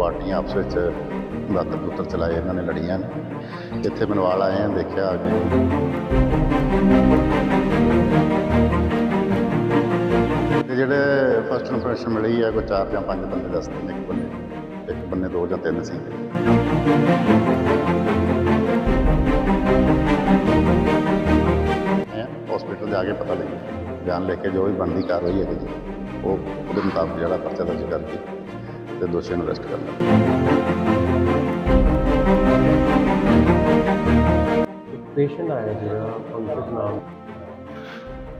ਪਾਰਟੀਆਂ ਆਪਸ ਵਿੱਚ ਦਾਤਰ ਪੁੱਤਰ ਚਲਾਏ ਇਹਨਾਂ ਨੇ, ਲੜੀਆਂ ਨੇ। ਇੱਥੇ ਮਨਵਾਲ ਆਏ ਆ ਦੇਖਿਆ ਆ ਕੇ ਤੇ ਜਿਹੜੇ ਫਸਟ ਇਨਫੋਰਮੇਸ਼ਨ ਮਿਲੀ ਹੈ ਕੋਈ ਚਾਰ ਜਾਂ ਪੰਜ ਬੰਦੇ ਦੱਸਦੇ ਨੇ ਇੱਕ ਬੰਨੇ ਇੱਕ ਬੰਨੇ ਦੋ ਜਾਂ ਤਿੰਨ ਸੀ। ਹਸਪੀਟਲ ਜਾ ਕੇ ਪਤਾ ਲੱਗਿਆ। ਬਿਆਨ ਲੈ ਕੇ ਜੋ ਵੀ ਬਣਦੀ ਕਾਰਵਾਈ ਹੈ ਜੀ, ਉਹ ਉਹਦੇ ਮੁਤਾਬਕ ਜਿਹੜਾ ਪਰਚਾ ਦਰਜ ਕਰਕੇ ਤੇ ਦੋਸ਼ੀ ਨੂੰ ਅਰੈਸਟ ਕਰਨਾ ਇੱਕ ਪੇਸ਼ੈਂਟ ਆਇਆ ਜਿਹੜਾ ਪੰਕਜ ਨਾਮ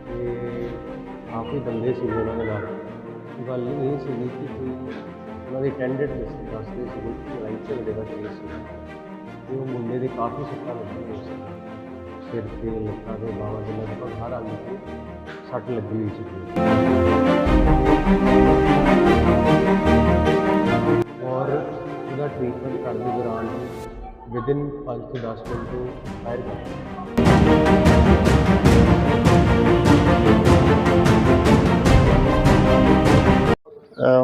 ਤੇ ਕਾਫੀ ਬੰਦੇ ਸੀ ਉਹਨਾਂ ਦੇ ਨਾਲ ਗੱਲ ਇਹ ਸੀਗੀ ਕਿ ਕੋਈ ਉਹਨਾਂ ਦੇ ਕੈਂਡੀਡੇਟ ਦੱਸਦੇ ਸੀ ਕਿ ਲੜਾਈ ਝਗੜੇ ਦਾ ਕੇਸ ਸੀ ਤੇ ਉਹ ਮੁੰਡੇ ਦੇ ਕਾਫੀ ਸੱਟਾਂ ਲੱਗੀਆਂ ਹੋਈਆਂ ਸੀ ਸਿਰ ਤੇ ਲੱਤਾਂ ਤੇ ਬਾਹਾਂ ਤੇ ਲਗਭਗ ਹਰ ਅੰਗ ਤੇ ਸੱਟ ਲੱਗੀ ਹੋਈ ਸੀ ਔਰ ਉਹਦਾ ਟ੍ਰੀਟਮੈਂਟ ਕਰਦੇ ਦੌਰਾਨ ਵਿਦਿਨ 5 ਤੋਂ 10 ਮਿੰਟ ਤੋਂ ਐਕਸਪਾਇਰ ਕਰ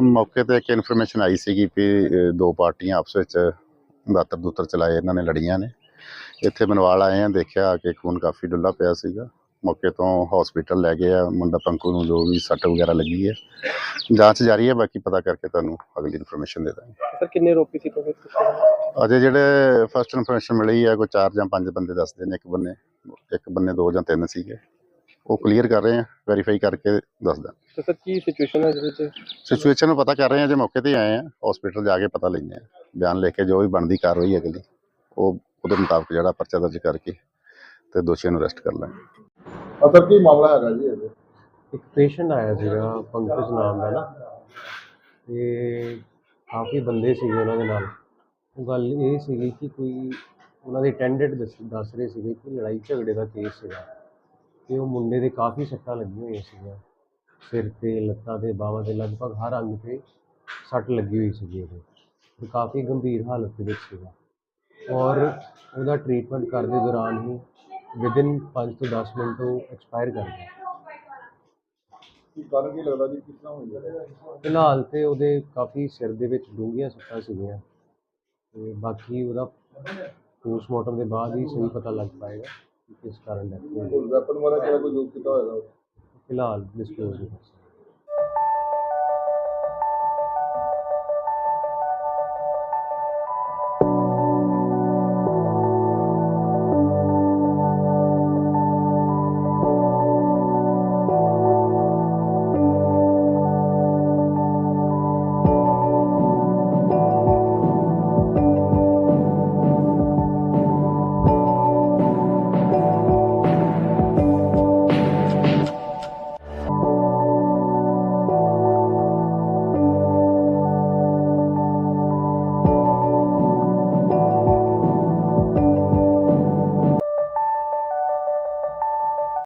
ਮੌਕੇ ਤੇ ਇੱਕ ਇਨਫੋਰਮੇਸ਼ਨ ਆਈ ਸੀਗੀ ਵੀ ਦੋ ਪਾਰਟੀਆਂ ਆਪਸ ਵਿੱਚ ਦਾਤਰ ਦੂਤਰ ਚਲਾਏ ਇਹਨਾਂ ਨੇ, ਲੜੀਆਂ ਨੇ। ਇੱਥੇ ਮਨਵਾਲ ਆਏ ਆ, ਦੇਖਿਆ ਆ ਕੇ ਖੂਨ ਕਾਫੀ ਡੁੱਲਾ ਪਿਆ ਸੀਗਾ। ਮੌਕੇ ਤੋਂ ਹਸਪੀਟਲ ਲੈ ਗਏ ਆ। ਮੁੰਡਾ ਪੰਕੂ ਨੂੰ ਜੋ ਵੀ ਸੱਟ ਵਗੈਰਾ ਲੱਗੀ ਹੈ ਜਾਂਚ ਜਾਰੀ ਹੈ। ਬਾਕੀ ਪਤਾ ਕਰਕੇ ਤੁਹਾਨੂੰ ਅਗਲੀ ਇਨਫੋਰਮੇਸ਼ਨ ਦੇ ਦਾਂਗੇ। ਸਰ ਕਿੰਨੇ ਰੋਪੀ ਸੀ ਤੁਹਾਡੇ ਅਜੇ ਜਿਹੜੇ ਫਸਟ ਇਨਫੋਰਮੇਸ਼ਨ ਮਿਲੀ ਹੈ ਕੋਈ ਚਾਰ ਜਾਂ ਪੰਜ ਬੰਦੇ ਦੱਸਦੇ ਨੇ। ਇੱਕ ਬੰਨੇ ਇੱਕ ਬੰਨੇ ਦੋ ਜਾਂ ਤਿੰਨ ਸੀਗੇ। ਉਹ ਕਲੀਅਰ ਕਰ ਰਹੇ ਆ ਵੈਰੀਫਾਈ ਕਰਕੇ ਦੱਸਦਾ ਤੇ ਸਰ ਕੀ ਸਿਚੁਏਸ਼ਨ ਹੈ ਜਿਹਦੇ ਵਿੱਚ ਸਿਚੁਏਸ਼ਨ ਨੂੰ ਪਤਾ ਕਰ ਰਹੇ ਆ ਜੇ ਮੌਕੇ ਤੇ ਆਏ ਆ ਹਸਪੀਟਲ ਜਾ ਕੇ ਪਤਾ ਲੈਂਦੇ ਆ। ਬਿਆਨ ਲਿਖ ਕੇ ਜੋ ਵੀ ਬਣਦੀ ਕਾਰਵਾਈ ਅਗਲੀ ਉਹ ਉਹਦੇ ਮੁਤਾਬਕ ਜਿਹੜਾ ਪਰਚਾ ਦਰਜ ਕਰਕੇ ਤੇ ਦੋਸ਼ੀਆਂ ਨੂੰ ਅਰੈਸਟ ਕਰ ਲਾਂਗੇ। ਅਸਰ ਕੀ ਮਾਮਲਾ ਹੈਗਾ ਜੀ ਇਹ ਇੱਕ ਪੇਸ਼ੈਂਟ ਆਇਆ ਸੀਗਾ, ਪੰਕਜ ਨਾਮ ਦਾ ਨਾ। ਤੇ ਕਾਫੀ ਬੰਦੇ ਸੀਗੇ ਉਹਨਾਂ ਦੇ ਨਾਲ। ਉਹ ਗੱਲ ਇਹ ਸੀਗੀ ਕਿ ਕੋਈ ਉਹਨਾਂ ਦੇ ਅਟੈਂਡੈਂਟ ਦੱਸ ਰਹੇ ਸੀਗੇ ਕਿ ਲੜਾਈ ਝਗੜੇ ਦਾ ਕੇਸ ਸੀਗਾ। ਤੇ ਉਹ ਮੁੰਡੇ ਦੇ ਕਾਫੀ ਸੱਟਾਂ ਲੱਗੀਆਂ ਹੋਈਆਂ ਸੀਗੀਆਂ। ਸਿਰ ਤੇ, ਲੱਤਾਂ ਤੇ, ਬਾਹਾਂ ਤੇ, ਲਗਭਗ ਹਰ ਅੰਗ ਤੇ ਸੱਟ ਲੱਗੀ ਹੋਈ ਸੀਗੀ ਉਹਦੇ ਤੇ ਕਾਫੀ ਗੰਭੀਰ ਹਾਲਤ ਦੇ ਵਿੱਚ ਸੀਗਾ। ਔਰ ਉਹਦਾ ਟ੍ਰੀਟਮੈਂਟ ਕਰਦੇ ਦੌਰਾਨ ਹੀ ਵਿਦਿਨ 5 ਤੋਂ 10 ਮਿੰਟ ਉਹ ਐਕਸਪਾਇਰ ਕਰ ਗਿਆ ਕੀ ਕਾਰਨ ਕੀ ਲੱਗਦਾ ਜੀ ਕਿਸ ਤਰ੍ਹਾਂ ਹੋਈ ਹੈ? ਫਿਲਹਾਲ ਤੇ ਉਹਦੇ ਕਾਫੀ ਸਿਰ ਦੇ ਵਿੱਚ ਡੂੰਘੀਆਂ ਸੱਟਾਂ ਸੀਗੀਆਂ ਤੇ ਬਾਕੀ ਉਹਦਾ ਪੋਸਟਮਾਰਟਮ ਦੇ ਬਾਅਦ ਹੀ ਸਹੀ ਪਤਾ ਲੱਗ ਪਾਏਗਾ ਕਿ ਕਿਸ ਕਾਰਨ ਡੈਥ ਹੋਈ। ਕੋਈ ਵੈਪਨ ਵਾਲਾ ਕਿਹੜਾ ਕੋਈ ਯੂਜ਼ ਕੀਤਾ ਹੋਏਗਾ? ਫਿਲਹਾਲ ਡਿਸਕਲੋਜ਼ ਨਹੀਂ